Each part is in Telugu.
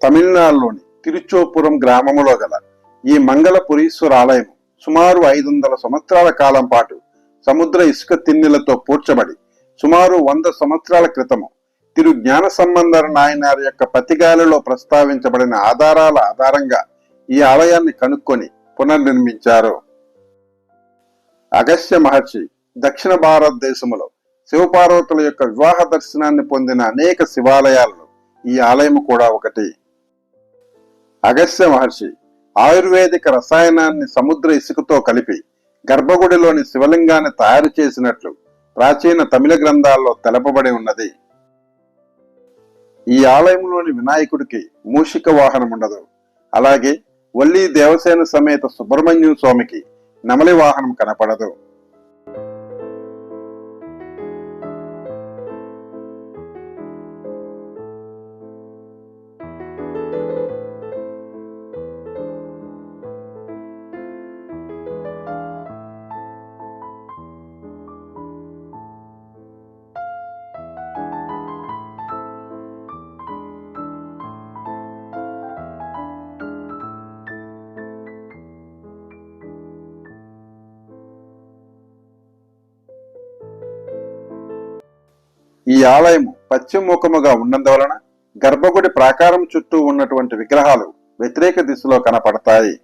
తమిళనాడులోని తిరుచోపురం గ్రామములో గల ఈ మంగళపురీశ్వర ఆలయం సుమారు ఐదు వందల సంవత్సరాల కాలం పాటు సముద్ర ఇసుక తిన్నెలతో పూడ్చబడి సుమారు వంద సంవత్సరాల క్రితము తిరు జ్ఞాన సంబంధర నాయనారి యొక్క పతిగాలిలో ప్రస్తావించబడిన ఆధారాల ఆధారంగా ఈ ఆలయాన్ని కనుక్కొని పునర్నిర్మించారు. అగస్త్య మహర్షి దక్షిణ భారతదేశంలో శివపార్వతుల యొక్క వివాహ దర్శనాన్ని పొందిన అనేక శివాలయాల్లో ఈ ఆలయం కూడా ఒకటి. అగస్త్య మహర్షి ఆయుర్వేదిక రసాయనాన్ని సముద్ర ఇసుకతో కలిపి గర్భగుడిలోని శివలింగాన్ని తయారు చేసినట్లు ప్రాచీన తమిళ గ్రంథాల్లో తెలపబడి ఉన్నది. ఈ ఆలయంలోని వినాయకుడికి మూషిక వాహనం ఉండదు. అలాగే వల్లి దేవసేన సమేత సుబ్రహ్మణ్యం స్వామికి నమలి వాహనం కనపడదు. ఈ ఆలయం పశ్చిమముఖముగా ఉన్నందువలన గర్భగుడి ప్రాకారం చుట్టూ ఉన్నటువంటి విగ్రహాలు వ్యతిరేక దిశలో కనపడతాయి.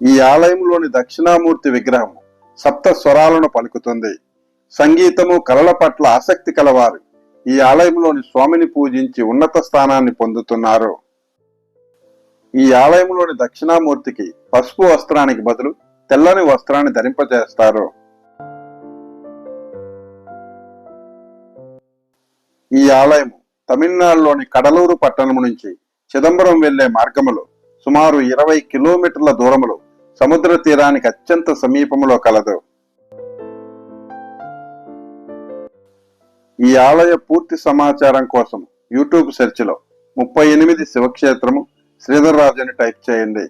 ఈ ఆలయంలోని దక్షిణామూర్తి విగ్రహం సప్త స్వరాలను పలుకుతుంది. సంగీతము కళల పట్ల ఆసక్తి కలవారు. ఈ ఆలయంలోని స్వామిని పూజించి ఉన్నత స్థానాన్ని పొందుతున్నారు. ఈ ఆలయంలోని దక్షిణామూర్తికి పసుపు వస్త్రానికి బదులు తెల్లని వస్త్రాన్ని ధరింపజేస్తారు. ఈ ఆలయం తమిళనాడులోని కడలూరు పట్టణం నుంచి చిదంబరం వెళ్ళే మార్గములో సుమారు ఇరవై కిలోమీటర్ల దూరములో సముద్ర తీరానికి అత్యంత సమీపములో కలదు. ఈ ఆలయ పూర్తి సమాచారం కోసం యూట్యూబ్ సెర్చ్లో ముప్పై ఎనిమిది శివక్షేత్రము శ్రీధర్రాజు అని టైప్ చేయండి.